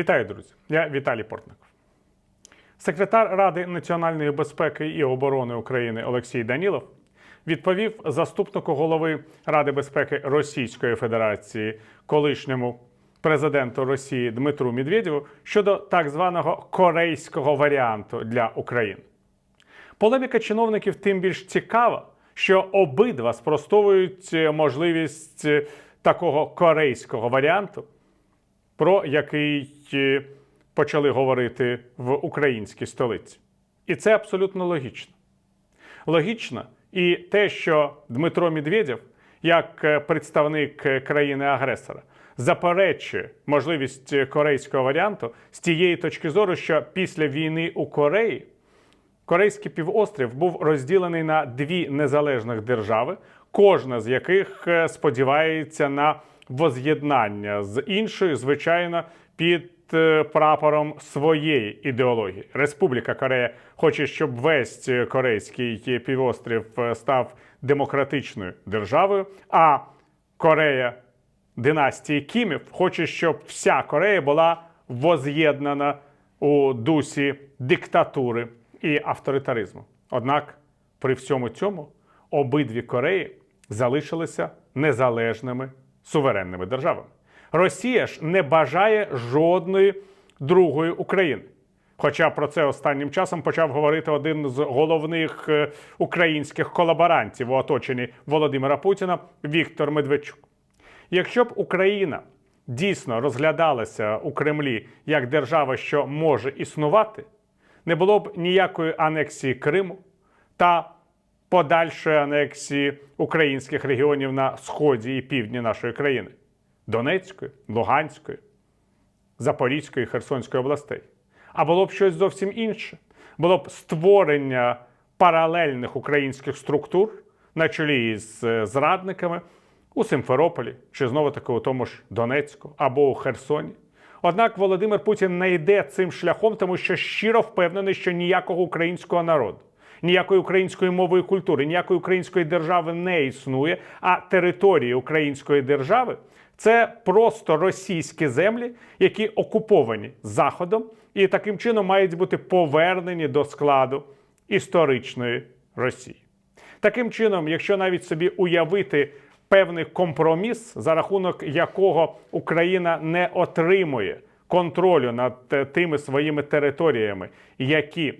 Вітаю, друзі! Я Віталій Портников. Секретар Ради національної безпеки і оборони України Олексій Данілов відповів заступнику голови Ради безпеки Російської Федерації, колишньому президенту Росії Дмитру Медведєву щодо так званого корейського варіанту для України. Полеміка чиновників тим більш цікава, що обидва спростовують е, можливість е, такого корейського варіанту, про який е, почали говорити в українській столиці. І це абсолютно логічно. Логічно і те, що Дмитро Медведєв, як е, представник е, країни-агресора, заперечує можливість корейського варіанту з тієї точки зору, що після війни у Кореї Корейський півострів був розділений на дві незалежних держави, кожна з яких сподівається на воз'єднання з іншою, звичайно, під е, прапором своєї ідеології. Республіка Корея хоче, щоб весь корейський півострів е, став демократичною державою, а Корея династії Кімів хоче, щоб вся Корея була воз'єднана у дусі диктатури і авторитаризму. Однак при всьому цьому обидві Кореї залишилися незалежними суверенними державами. Росія ж не бажає жодної другої України. Хоча про це останнім часом почав говорити один з головних е, українських колаборантів у оточенні Володимира Путіна Віктор Медведчук. Якщо б Україна дійсно розглядалася у Кремлі як держава, що може існувати, не було б ніякої анексії Криму та подальшої анексії українських регіонів на сході і півдні нашої країни Донецької, Луганської, Запорізької, Херсонської областей. А було б щось зовсім інше. Було б створення паралельних українських структур на чолі із е, зрадниками у Симферополі чи знову таки у тому ж Донецьку або у Херсоні. Однак Володимир Путін не йде цим шляхом, тому що щиро впевнений, що ніякого українського народу, ніякої української мови і культури, ніякої української держави не існує. А території української держави це просто російські землі, які окуповані Заходом, і таким чином мають бути повернені до складу історичної Росії. Таким чином, якщо навіть собі уявити певний компроміс, за рахунок якого Україна не отримує контролю над е, тими своїми територіями, які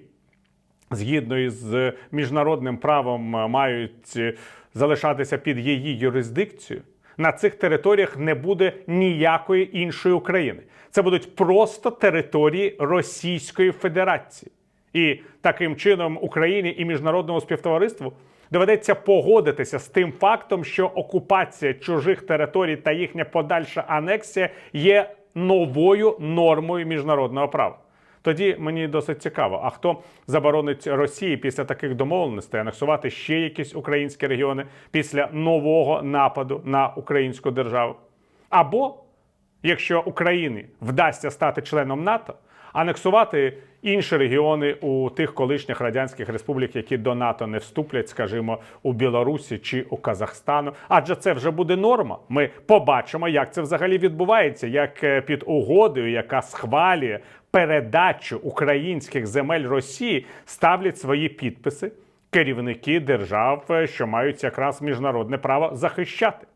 згідно із міжнародним правом е, мають е, залишатися під її юрисдикцією, на цих територіях не буде ніякої іншої України. Це будуть просто території Російської Федерації. І таким чином Україні і міжнародному співтовариству доведеться погодитися з тим фактом, що окупація чужих територій та їхня подальша анексія є новою нормою міжнародного права. Тоді мені досить цікаво, а хто заборонить Росії після таких домовленостей анексувати ще якісь українські регіони після нового нападу на українську державу? Або якщо Україні вдасться стати членом НАТО, анексувати інші регіони у тих колишніх радянських республік, які до НАТО не вступлять, скажімо, у Білорусі чи у Казахстану. Адже це вже буде норма. Ми побачимо, як це взагалі відбувається, як е, під угодою, яка схвалює передачу українських земель Росії, ставлять свої підписи керівники держав, е, що мають якраз міжнародне право захищати.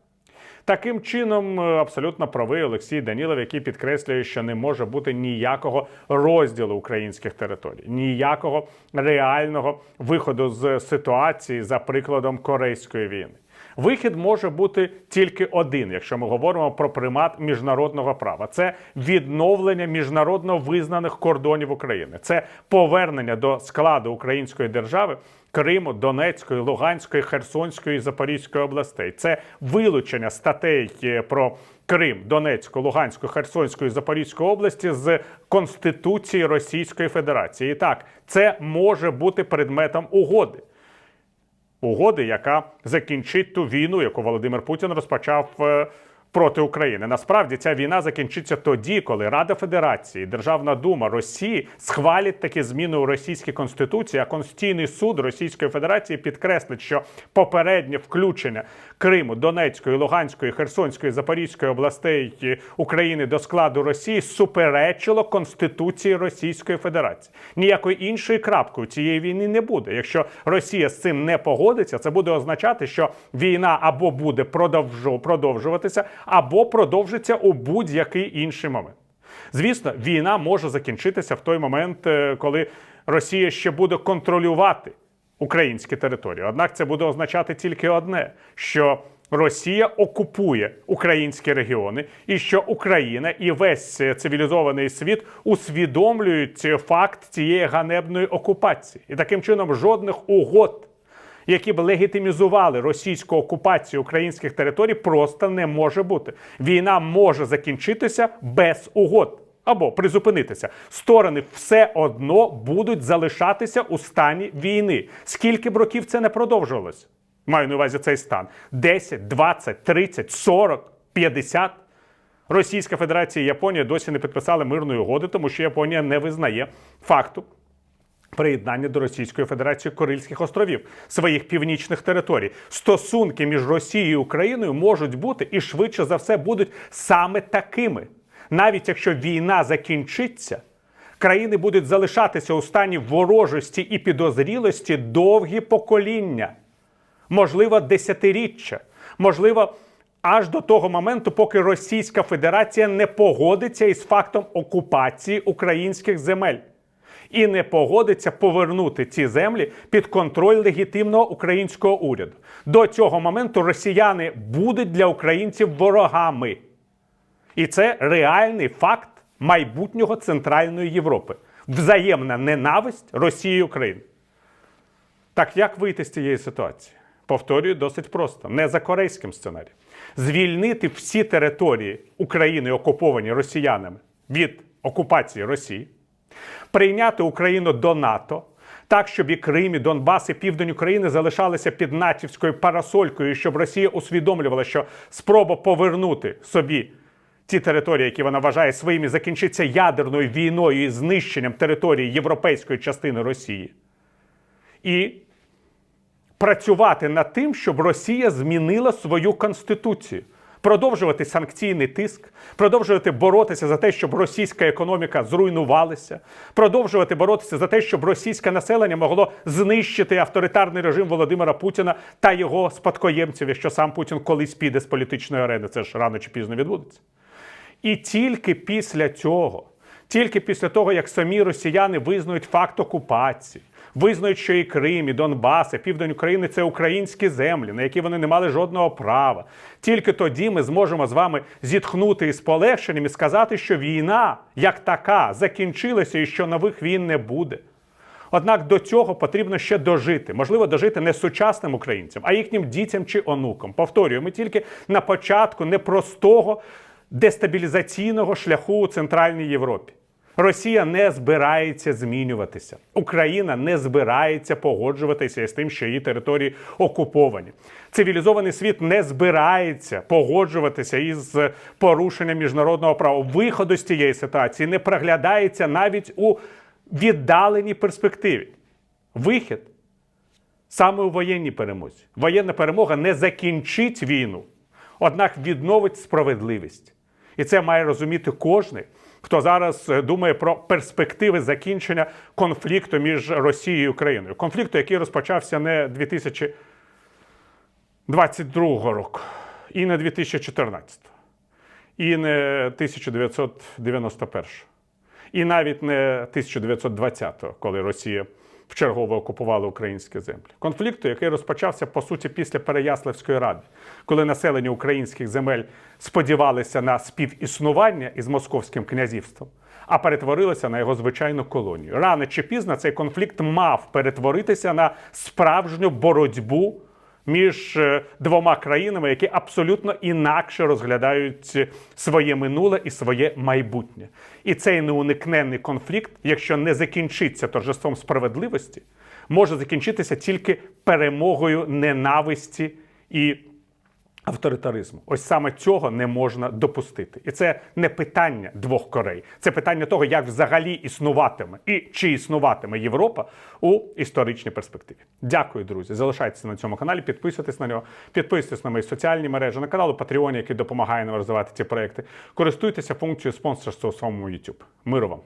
Таким чином, е, абсолютно правий Олексій Данілов, який підкреслює, що не може бути ніякого розділу українських територій, ніякого реального виходу з ситуації за прикладом Корейської війни. Вихід може бути тільки один, якщо ми говоримо про примат міжнародного права. Це відновлення міжнародно визнаних кордонів України, це повернення до складу української держави Криму, Донецької, Луганської, Херсонської, Запорізької областей. Це вилучення статей е, про Крим, Донецьку, Луганську, Херсонську і Запорізьку області з Конституції Російської Федерації. І так, це може бути предметом угоди. Угоди, яка закінчить ту війну, яку Володимир Путін розпочав е, проти України. Насправді ця війна закінчиться тоді, коли Рада Федерації, Державна дума Росії схвалять такі зміни у російській конституції. А Конституційний суд Російської Федерації підкреслить, що попереднє включення Криму, Донецької, Луганської, Херсонської, Запорізької областей України до складу Росії суперечило Конституції Російської Федерації. Ніякої іншої крапки у цієї війни не буде. Якщо Росія з цим не погодиться, це буде означати, що війна або буде продовжу- продовжуватися, або продовжиться у будь-який інший момент. Звісно, війна може закінчитися в той момент, е, коли Росія ще буде контролювати українські території. Однак це буде означати тільки одне: що Росія окупує українські регіони, і що Україна і весь е, цивілізований світ усвідомлюють факт цієї ганебної окупації, і таким чином жодних угод які б легітимізували російську окупацію українських територій, просто не може бути. Війна може закінчитися без угод або призупинитися. Сторони все одно будуть залишатися у стані війни. Скільки б років це не продовжувалося? Маю на увазі цей стан: 10, 20, 30, 40, 50. Російська Федерація і Японія досі не підписали мирної угоди, тому що Японія не визнає факту приєднання до Російської Федерації Корильських островів, своїх північних територій. Стосунки між Росією і Україною можуть бути і швидше за все будуть саме такими. Навіть якщо війна закінчиться, країни будуть залишатися у стані ворожості і підозрілості довгі покоління, можливо, десятиріччя, можливо. Аж до того моменту, поки Російська Федерація не погодиться із фактом окупації українських земель і не погодиться повернути ці землі під контроль легітимного українського уряду. До цього моменту росіяни будуть для українців ворогами. І це реальний факт майбутнього Центральної Європи. Взаємна ненависть Росії і України. Так як вийти з цієї ситуації? Повторюю, досить просто: не за корейським сценарієм. Звільнити всі території України, окуповані росіянами від окупації Росії, прийняти Україну до НАТО. Так, щоб і Крим, і Донбас, і Південь України залишалися під натівською парасолькою, щоб Росія усвідомлювала, що спроба повернути собі ті території, які вона вважає своїми, закінчиться ядерною війною і знищенням території європейської частини Росії. І працювати над тим, щоб Росія змінила свою конституцію. Продовжувати санкційний тиск, продовжувати боротися за те, щоб російська економіка зруйнувалася, продовжувати боротися за те, щоб російське населення могло знищити авторитарний режим Володимира Путіна та його спадкоємців, якщо сам Путін колись піде з політичної арени. Це ж рано чи пізно відбудеться. І тільки після цього, тільки після того, як самі росіяни визнають факт окупації, визнають, що і Крим, і Донбас, і Південь України це українські землі, на які вони не мали жодного права. Тільки тоді ми зможемо з вами зітхнути із полегшенням і сказати, що війна як така закінчилася і що нових війн не буде. Однак до цього потрібно ще дожити. Можливо, дожити не сучасним українцям, а їхнім дітям чи онукам. Повторюю, ми тільки на початку непростого дестабілізаційного шляху у Центральній Європі. Росія не збирається змінюватися. Україна не збирається погоджуватися з тим, що її території окуповані. Цивілізований світ не збирається погоджуватися із порушенням міжнародного права. Виходу з цієї ситуації не проглядається навіть у віддаленій перспективі. Вихід саме у воєнній перемозі. Воєнна перемога не закінчить війну, однак відновить справедливість. І це має розуміти кожен, хто зараз е, думає про перспективи закінчення конфлікту між Росією і Україною. Конфлікту, який розпочався не 2022 року, і не 2014, і не 1991, і навіть не 1920-го, коли Росія вчергово окупували українські землі. Конфлікту, який розпочався по суті після Переяславської ради, коли населення українських земель сподівалися на співіснування із московським князівством, а перетворилося на його звичайну колонію. Рано чи пізно цей конфлікт мав перетворитися на справжню боротьбу. Між е, двома країнами, які абсолютно інакше розглядають своє минуле і своє майбутнє. І цей неуникненний конфлікт, якщо не закінчиться торжеством справедливості, може закінчитися тільки перемогою ненависті і авторитаризму. Ось саме цього не можна допустити. І це не питання двох Корей, це питання того, як взагалі існуватиме і чи існуватиме Європа у історичній перспективі. Дякую, друзі. Залишайтеся на цьому каналі, підписуйтесь на нього, підписуйтесь на мої соціальні мережі, на канал у який допомагає нам розвивати ці проекти. Користуйтеся функцією спонсорства у своєму YouTube. Миру вам!